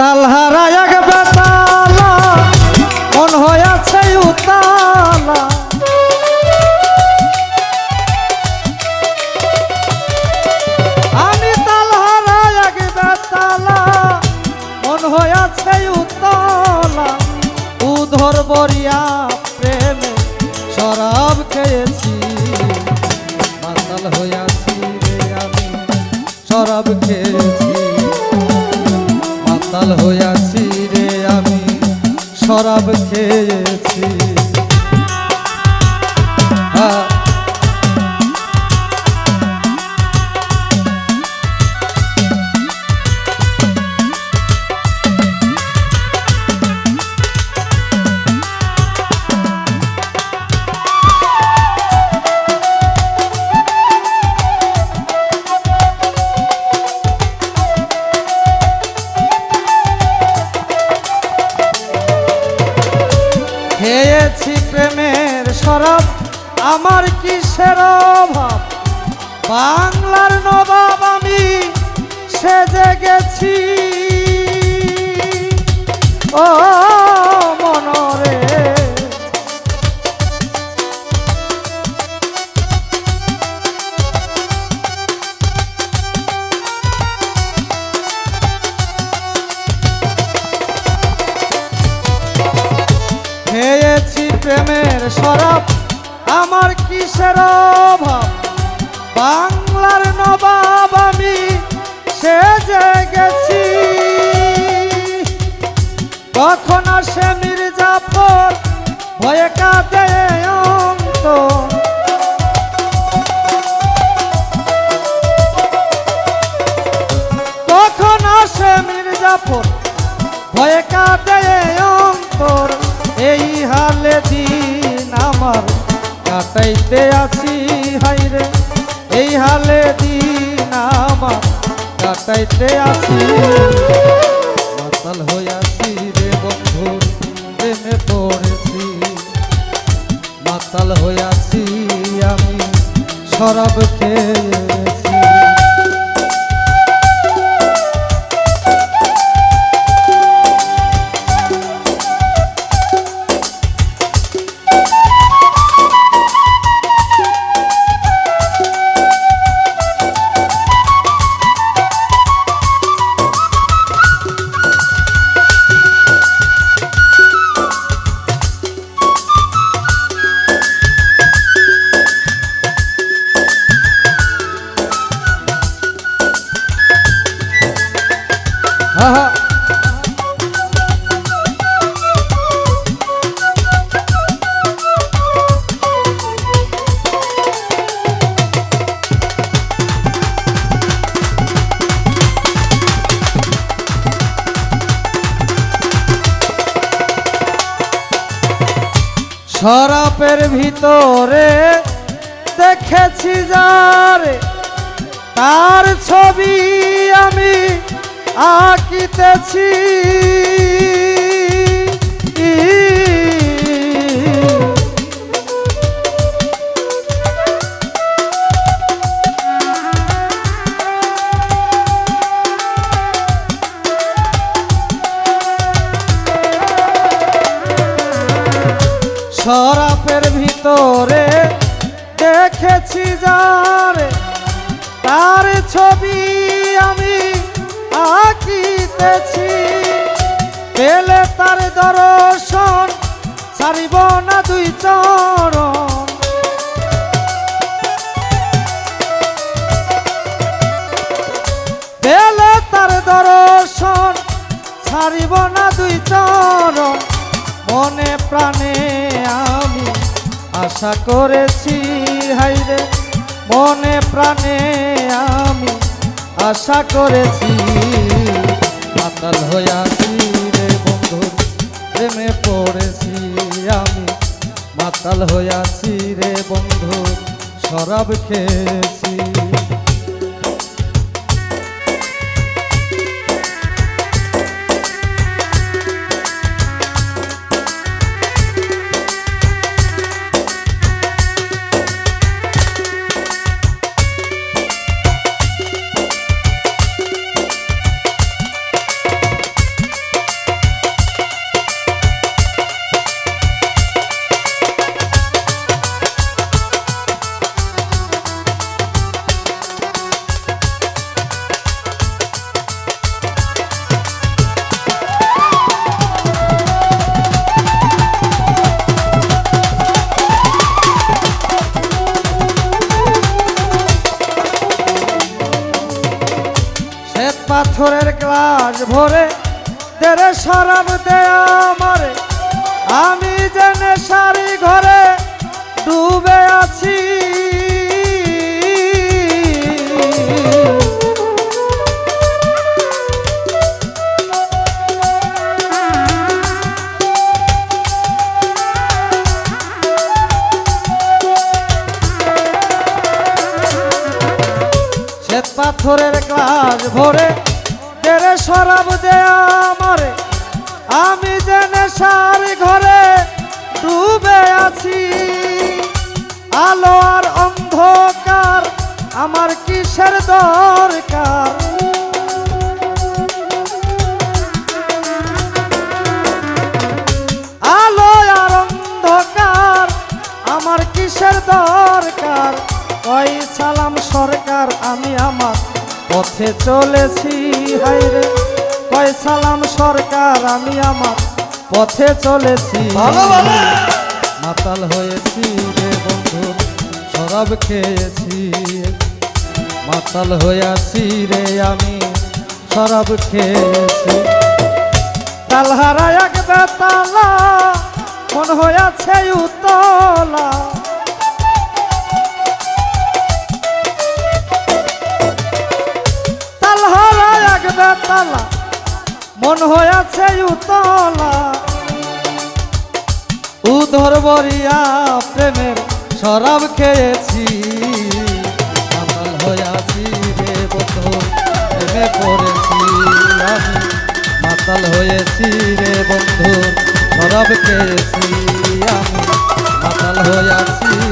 তালহারা এক বেতালা, মন হয়েছে উতালা। আমি তালহারা এক বেতালা, মন হয়েছে উতলা। উধর বরিয়া প্রেমে শরাব খেয়েছি, মাতাল হইয়াছি রে আমি, শরাব খেয়েছি। মাতাল হইয়াছি রে আমি শরাব খেয়েছি। সরব আমার কিসের অভাব? বাংলার নবাব আমি সেজে গেছি। ও প্রেমের সরব, আমার কিসের অভাব? বাংলার নবাব আমি সেজে গেছি। কখন আসে মির্জাফর ভয়ে কাঁদে অন্ত কখন আসে মির্জাফর ভয়ে কাঁদে অন্তর? এই হালে দিন আমার কাটাইতে আছি হাইরে এই হালে দিন আমার কাটাইতে আছি মাতাল হইয়াছি রে বন্ধু, প্রেমে পড়েছি। মাতাল হইয়াছি আমি, শরাব খেয়েছি হা হা ভিতরে দেখেছি যার তার ছবি আঁকিতেছি। শরাপের ভিতরে দেখেছি যারে তার ছবি আঁকিতেছি পেলে তার দর্শন, ছাড়িব না দুই চরণ। পেলে তার দর্শন, ছাড়িব না দুই চরণ। মনে প্রাণে আমি আশা করেছি হাইরে মনে প্রাণে আমি আশা করেছি। মাতাল হইয়াছি রে বন্ধু প্রেমে পড়েছি আমি। মাতাল হইয়াছি রে বন্ধু শরাব খেয়েছি গ্লাস ভরে তেরে শরাব দে আমারে। আমি যে নেশারি ঘরে ডুবে আছি। পাথরের গ্লাস ভরে শরাব দে আমারে, আমি যে নেশার ঘরে ডুবে আছি। আলো আর অন্ধকার আমার কিসের দরকার? আলো আর অন্ধকার আমার কিসের দরকার? ওই সালাম সরকার, আমি আমার পথে চলেছি হাইরে কয় সালাম সরকার আমি আমার পথে চলেছি। মাতাল হয়েছি রে বন্ধু শরাব খেয়েছি। মাতাল হয়েছি রে আমি শরাব খেয়েছি। তালহারা এক বেতালা মন হয়েছে উতলা। বেতালা মন হয়েছে উতলা। উধর বরিয়া প্রেমের শরাব খেয়েছি মাতাল হইয়াছি রে বন্ধু, প্রেমে পড়েছি আমি। মাতাল হয়েছি রে বন্ধু, শরাব খেয়েছি আমি। মাতাল বন্ধু